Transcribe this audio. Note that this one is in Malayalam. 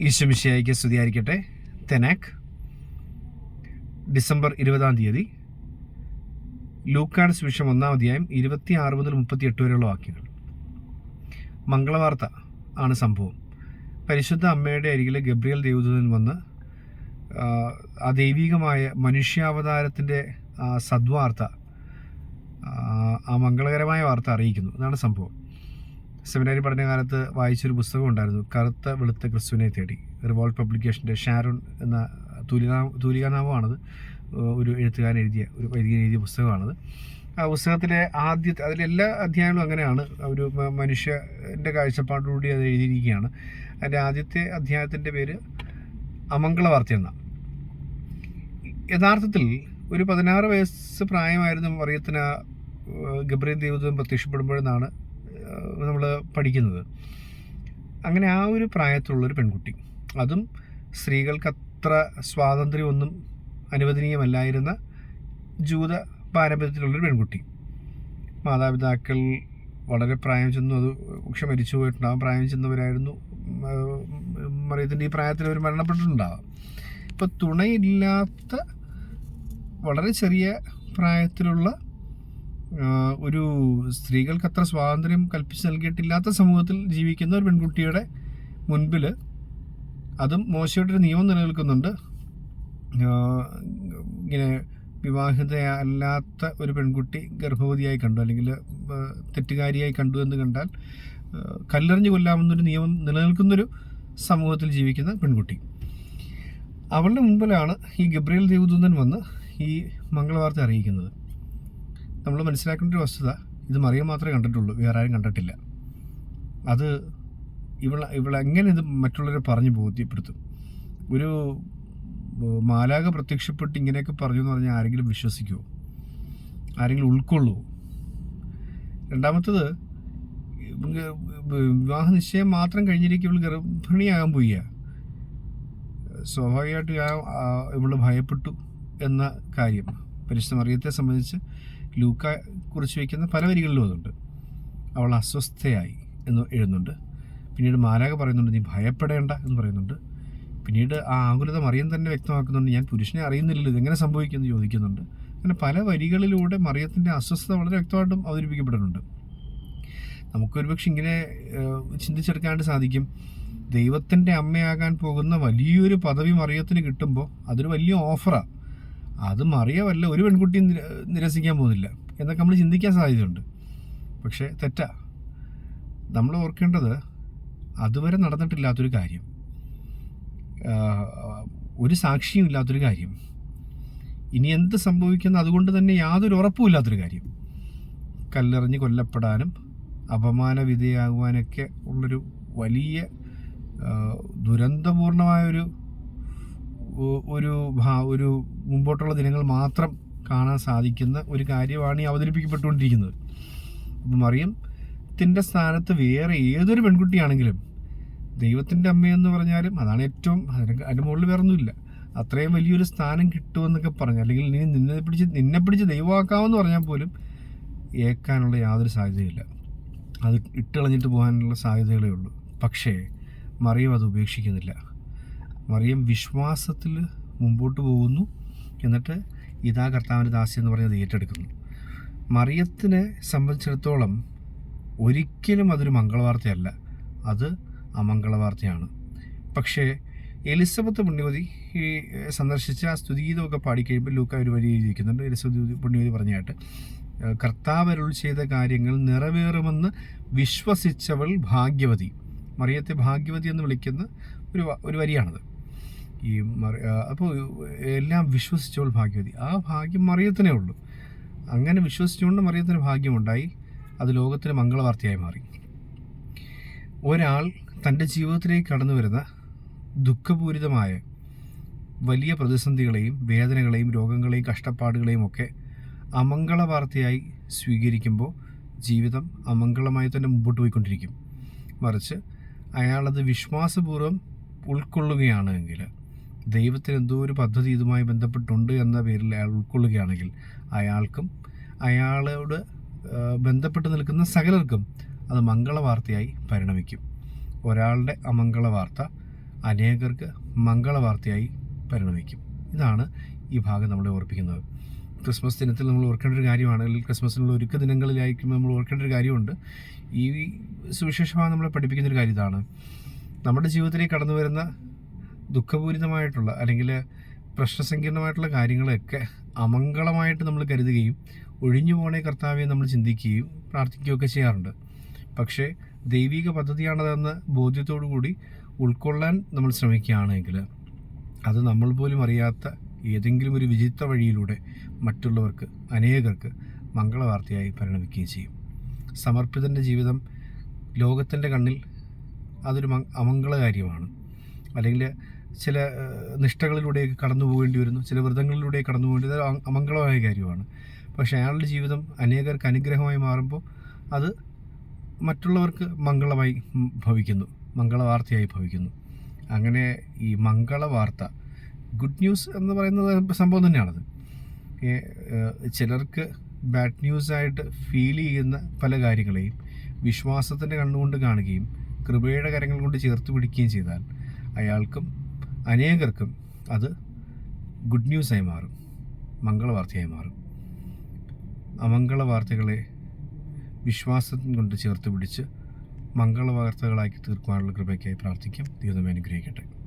ഈശ്വമിശിയായിക്ക് സ്തുതിയായിരിക്കട്ടെ. തെനാക്ക് ഡിസംബർ ഇരുപതാം തീയതി ലൂക്കാഡ് സുവിശേഷം ഒന്നാം അധ്യായം ഇരുപത്തി ആറ് മുതൽ മുപ്പത്തി എട്ട് വരെയുള്ള വാക്യങ്ങൾ. മംഗളവാർത്ത ആണ് സംഭവം. പരിശുദ്ധ അമ്മയുടെ അരികിൽ ഗബ്രിയൽ ദേവദൂതൻ വന്ന് ആ, ദൈവികമായ മനുഷ്യാവതാരത്തിന്റെ സദ്വാർത്ത ആ മംഗളകരമായ വാർത്ത അറിയിക്കുന്നു. അതാണ് സംഭവം. സെമിനാരി പഠനകാലത്ത് വായിച്ചൊരു പുസ്തകം ഉണ്ടായിരുന്നു. കറുത്ത വെളുത്ത ക്രിസ്തുവിനെ തേടി. റിവോൾട്ട് പബ്ലിക്കേഷന്റെ ഷാരോൺ എന്ന തൂലികാ തൂലികാനാമമാണത്. ഒരു എഴുത്തുകാരൻ എഴുതിയ ഒരു വൈദികൻ എഴുതിയ പുസ്തകമാണത്. ആ പുസ്തകത്തിലെ ആദ്യത്തെ അതിലെല്ലാ അധ്യായങ്ങളും അങ്ങനെയാണ്. ഒരു മനുഷ്യന്റെ കാഴ്ചപ്പാടോടുകൂടി അത് എഴുതിയിരിക്കുകയാണ്. അതിന്റെ ആദ്യത്തെ അധ്യായത്തിന്റെ പേര് അമംഗളവാർത്ത എന്ന. യഥാർത്ഥത്തിൽ ഒരു പതിനാറ് വയസ്സ് പ്രായമായിരുന്നു മറിയത്തിന് ഗബ്രീൻ ദൈവദൂതൻ പ്രത്യക്ഷപ്പെടുമ്പോഴെന്നാണ് നമ്മൾ പഠിക്കുന്നത്. അങ്ങനെ ആ ഒരു പ്രായത്തിലുള്ളൊരു പെൺകുട്ടി. അതും സ്ത്രീകൾക്ക് അത്ര സ്വാതന്ത്ര്യമൊന്നും അനുവദനീയമല്ലായിരുന്ന ജൂത പാരമ്പര്യത്തിലുള്ളൊരു പെൺകുട്ടി. മാതാപിതാക്കൾ വളരെ പ്രായം ചെന്നു. അത് പക്ഷെ മരിച്ചു പോയിട്ടുണ്ടാകും പ്രായം ചെന്നവരായിരുന്നു. മറിയത്തിന്റെ ഈ പ്രായത്തിൽ അവർ മരണപ്പെട്ടിട്ടുണ്ടാവാം. ഇപ്പം തുണയില്ലാത്ത വളരെ ചെറിയ പ്രായത്തിലുള്ള ഒരു സ്ത്രീകൾക്ക് അത്ര സ്വാതന്ത്ര്യം കൽപ്പിച്ച് നൽകിയിട്ടില്ലാത്ത സമൂഹത്തിൽ ജീവിക്കുന്ന ഒരു പെൺകുട്ടിയുടെ മുൻപിൽ അതും മോശയുടെ ഒരു നിയമം നിലനിൽക്കുന്നുണ്ട്. ഇങ്ങനെ വിവാഹിതയല്ലാത്ത ഒരു പെൺകുട്ടി ഗർഭവതിയായി കണ്ടു അല്ലെങ്കിൽ തെറ്റുകാരിയായി കണ്ടു എന്ന് കണ്ടാൽ കല്ലെറിഞ്ഞു കൊല്ലാമെന്നൊരു നിയമം നിലനിൽക്കുന്നൊരു സമൂഹത്തിൽ ജീവിക്കുന്ന പെൺകുട്ടി. അവളുടെ മുമ്പിലാണ് ഈ ഗബ്രിയൽ ദേവദൂതൻ വന്ന് ഈ മംഗളവാർത്ത അറിയിക്കുന്നത്. നമ്മൾ മനസ്സിലാക്കേണ്ട ഒരു വസ്തുത ഇത് മറിയം മാത്രമേ കണ്ടിട്ടുള്ളൂ വേറെ ആരും കണ്ടിട്ടില്ല. അത് ഇവൾ ഇവൾ എങ്ങനെ ഇത് മറ്റുള്ളവരെ പറഞ്ഞു ബോധ്യപ്പെടുത്തും? ഒരു മാലാക പ്രത്യക്ഷപ്പെട്ട് ഇങ്ങനെയൊക്കെ പറഞ്ഞു എന്ന് പറഞ്ഞാൽ ആരെങ്കിലും വിശ്വസിക്കുമോ ആരെങ്കിലും ഉൾക്കൊള്ളുമോ രണ്ടാമത്തത് വിവാഹ നിശ്ചയം മാത്രം കഴിഞ്ഞിരിക്കും ഇവൾ ഗർഭിണിയാകാൻ പോയ സ്വാഭാവികമായിട്ട് ഇവൾ ഭയപ്പെട്ടു എന്ന കാര്യം. പരിശുദ്ധ മറിയത്തെ സംബന്ധിച്ച് ലൂക്ക കുറിച്ച് വയ്ക്കുന്ന പല വരികളിലും അതുണ്ട്. അവൾ അസ്വസ്ഥയായി എന്ന് എഴുതുന്നുണ്ട്. പിന്നീട് മാലാഖ പറയുന്നുണ്ട് നീ ഭയപ്പെടേണ്ട എന്ന് പറയുന്നുണ്ട്. പിന്നീട് ആ ആകുലത മറിയം തന്നെ വ്യക്തമാക്കുന്നുണ്ട്. ഞാൻ പുരുഷനെ അറിയുന്നില്ലല്ലോ ഇതെങ്ങനെ സംഭവിക്കുമെന്ന് ചോദിക്കുന്നുണ്ട്. അങ്ങനെ പല വരികളിലൂടെ മറിയത്തിന്റെ അസ്വസ്ഥത വളരെ വ്യക്തമായിട്ടും അവതരിപ്പിക്കപ്പെടുന്നുണ്ട് നമുക്കൊരു പക്ഷെ ഇങ്ങനെ ചിന്തിച്ചെടുക്കാണ്ട് സാധിക്കും. ദൈവത്തിന്റെ അമ്മയാകാൻ പോകുന്ന വലിയൊരു പദവി മറിയത്തിന് കിട്ടുമ്പോൾ അതൊരു വലിയ ഓഫറാണ് അത് മറിയമല്ല ഒരു പെൺകുട്ടിയും നിര- നിരസിക്കാൻ പോകുന്നില്ല എന്നൊക്കെ നമ്മൾ ചിന്തിക്കാൻ സാധ്യതയുണ്ട്. പക്ഷേ തെറ്റാ. നമ്മൾ ഓർക്കേണ്ടത് അതുവരെ നടന്നിട്ടില്ലാത്തൊരു കാര്യം. ഒരു സാക്ഷിയും ഇല്ലാത്തൊരു കാര്യം. ഇനി എന്ത് സംഭവിക്കുന്ന അതുകൊണ്ട് തന്നെ യാതൊരു ഉറപ്പുമില്ലാത്തൊരു കാര്യം. കല്ലെറിഞ്ഞ് കൊല്ലപ്പെടാനും അപമാന വിധേയാകുവാനൊക്കെ ഉള്ളൊരു വലിയ ദുരന്തപൂർണമായൊരു ഒരു ഒരു മുമ്പോട്ടുള്ള ദിനങ്ങൾ മാത്രം കാണാൻ സാധിക്കുന്ന ഒരു കാര്യമാണ് ഈ അവതരിപ്പിക്കപ്പെട്ടുകൊണ്ടിരിക്കുന്നത്. അപ്പം മറിയത്തിന്റെ സ്ഥാനത്ത് വേറെ ഏതൊരു പെൺകുട്ടിയാണെങ്കിലും ദൈവത്തിന്റെ അമ്മയെന്ന് പറഞ്ഞാലും അതാണ് ഏറ്റവും അതിന്റെ മുകളിൽ വേറെ ഒന്നുമില്ല അത്രയും വലിയൊരു സ്ഥാനം കിട്ടുമെന്നൊക്കെ പറഞ്ഞു അല്ലെങ്കിൽ നീ നിന്നെ പിടിച്ച് നിന്നെ പിടിച്ച് ദൈവമാക്കാമെന്ന് പറഞ്ഞാൽ പോലും ഏക്കാനുള്ള യാതൊരു സാധ്യതയില്ല. അത് ഇട്ടളഞ്ഞിട്ട് പോകാനുള്ള സാധ്യതകളേ ഉള്ളൂ. പക്ഷേ മറിയം അത് ഉപേക്ഷിക്കുന്നില്ല. മറിയം വിശ്വാസത്തിൽ മുമ്പോട്ട് പോകുന്നു. എന്നിട്ട് ഇതാ കർത്താവിന്റെ ദാസി എന്ന് പറഞ്ഞത് ഏറ്റെടുക്കുന്നു. മറിയത്തിനെ സംബന്ധിച്ചിടത്തോളം ഒരിക്കലും അതൊരു മംഗളവാർത്തയല്ല. അത് അമംഗളവാർത്തയാണ്. പക്ഷേ എലിസബത്ത് പുണ്യവതി ഈ സന്ദർശിച്ച സ്തുതിഗീതമൊക്കെ പാടിക്കഴിയുമ്പോൾ ലൂക്ക ഒരു വരി എഴുതിയിരിക്കുന്നുണ്ട്. എലിസബത്ത് പുണ്യവതി പറഞ്ഞായിട്ട് കർത്താവരുൾ ചെയ്ത കാര്യങ്ങൾ നിറവേറുമെന്ന് വിശ്വസിച്ചവൾ ഭാഗ്യവതി. മറിയത്തെ ഭാഗ്യവതി എന്ന് വിളിക്കുന്ന ഒരു ഒരു വരിയാണത്. ഈ മറി അപ്പോൾ എല്ലാം വിശ്വസിച്ചവൾ ഭാഗ്യവതി. ആ ഭാഗ്യം മറിയത്തിനേ ഉള്ളൂ. അങ്ങനെ വിശ്വസിച്ചുകൊണ്ട് മറിയത്തിന് ഭാഗ്യമുണ്ടായി. അത് ലോകത്തിന് മംഗളവാർത്തയായി മാറി. ഒരാൾ തന്റെ ജീവിതത്തിലേക്ക് കടന്നു വരുന്ന ദുഃഖപൂരിതമായ വലിയ പ്രതിസന്ധികളെയും വേദനകളെയും രോഗങ്ങളെയും കഷ്ടപ്പാടുകളെയും ഒക്കെ അമംഗള വാർത്തയായി സ്വീകരിക്കുമ്പോൾ ജീവിതം അമംഗളമായി തന്നെ മുമ്പോട്ട് പോയിക്കൊണ്ടിരിക്കും. മറിച്ച് അയാളത് വിശ്വാസപൂർവം ഉൾക്കൊള്ളുകയാണ് എങ്കിൽ ദൈവത്തിന് എന്തോ ഒരു പദ്ധതി ഇതുമായി ബന്ധപ്പെട്ടുണ്ട് എന്ന പേരിൽ അയാൾ ഉൾക്കൊള്ളുകയാണെങ്കിൽ അയാൾക്കും അയാളോട് ബന്ധപ്പെട്ട് നിൽക്കുന്ന സകലർക്കും അത് മംഗളവാർത്തയായി പരിണമിക്കും. ഒരാളുടെ അമംഗള വാർത്ത അനേകർക്ക് മംഗളവാർത്തയായി പരിണമിക്കും. ഇതാണ് ഈ ഭാഗം നമ്മളെ ഓർപ്പിക്കുന്നത്. ക്രിസ്മസ് ദിനത്തിൽ നമ്മൾ ഓർക്കേണ്ട ഒരു കാര്യമാണ് അല്ലെങ്കിൽ ക്രിസ്മസിനുള്ള ഒരുക്ക ദിനങ്ങളിലായിരിക്കും നമ്മൾ ഓർക്കേണ്ട ഒരു കാര്യമുണ്ട്. ഈ സുവിശേഷമായി നമ്മളെ പഠിപ്പിക്കുന്ന ഒരു കാര്യം ഇതാണ്. നമ്മുടെ ജീവിതത്തിലേക്ക് കടന്നു വരുന്ന ദുഃഖപൂരിതമായിട്ടുള്ള അല്ലെങ്കിൽ പ്രശ്നസങ്കീർണമായിട്ടുള്ള കാര്യങ്ങളൊക്കെ അമംഗളമായിട്ട് നമ്മൾ കരുതുകയും ഒഴിഞ്ഞു പോണേ കർത്താവെ നമ്മൾ ചിന്തിക്കുകയും പ്രാർത്ഥിക്കുകയൊക്കെ ചെയ്യാറുണ്ട്. പക്ഷേ ദൈവിക പദ്ധതിയാണതെന്ന ബോധ്യത്തോടു കൂടി ഉൾക്കൊള്ളാൻ നമ്മൾ ശ്രമിക്കുകയാണെങ്കിൽ അത് നമ്മൾ പോലും അറിയാത്ത ഏതെങ്കിലും ഒരു വിചിത്ര വഴിയിലൂടെ മറ്റുള്ളവർക്ക് അനേകർക്ക് മംഗളവാർത്തയായി പരിണമിക്കുകയും ചെയ്യും. സമർപ്പിതന്റെ ജീവിതം ലോകത്തിന്റെ കണ്ണിൽ അതൊരു അമംഗള അമംഗളകാര്യമാണ്. അല്ലെങ്കിൽ ചില നിഷ്ഠകളിലൂടെയൊക്കെ കടന്നു പോകേണ്ടി വരുന്നു. ചില വ്രതങ്ങളിലൂടെ കടന്നു പോകേണ്ടി അമംഗളമായ കാര്യമാണ്. പക്ഷേ അയാളുടെ ജീവിതം അനേകർക്ക് അനുഗ്രഹമായി മാറുമ്പോൾ അത് മറ്റുള്ളവർക്ക് മംഗളമായി ഭവിക്കുന്നു. മംഗളവാർത്തയായി ഭവിക്കുന്നു. അങ്ങനെ ഈ മംഗളവാർത്ത ഗുഡ് ന്യൂസ് എന്ന് പറയുന്നത് സംഭവം തന്നെയാണത്. ചിലർക്ക് ബാഡ് ന്യൂസായിട്ട് ഫീൽ ചെയ്യുന്ന പല കാര്യങ്ങളെയും വിശ്വാസത്തിന്റെ കണ്ണുകൊണ്ട് കാണുകയും കൃപയുടെ കരങ്ങൾ കൊണ്ട് ചേർത്ത് പിടിക്കുകയും ചെയ്താൽ അയാൾക്കും അനേകർക്കും അത് ഗുഡ് ന്യൂസായി മാറും. മംഗളവാർത്തയായി മാറും. അമംഗള വാർത്തകളെ വിശ്വാസം കൊണ്ട് ചേർത്ത് പിടിച്ച് മംഗളവാർത്തകളാക്കി തീർക്കുവാനുള്ള കൃപയ്ക്കായി പ്രാർത്ഥിക്കാം. ദൈവമേ അനുഗ്രഹിക്കട്ടെ.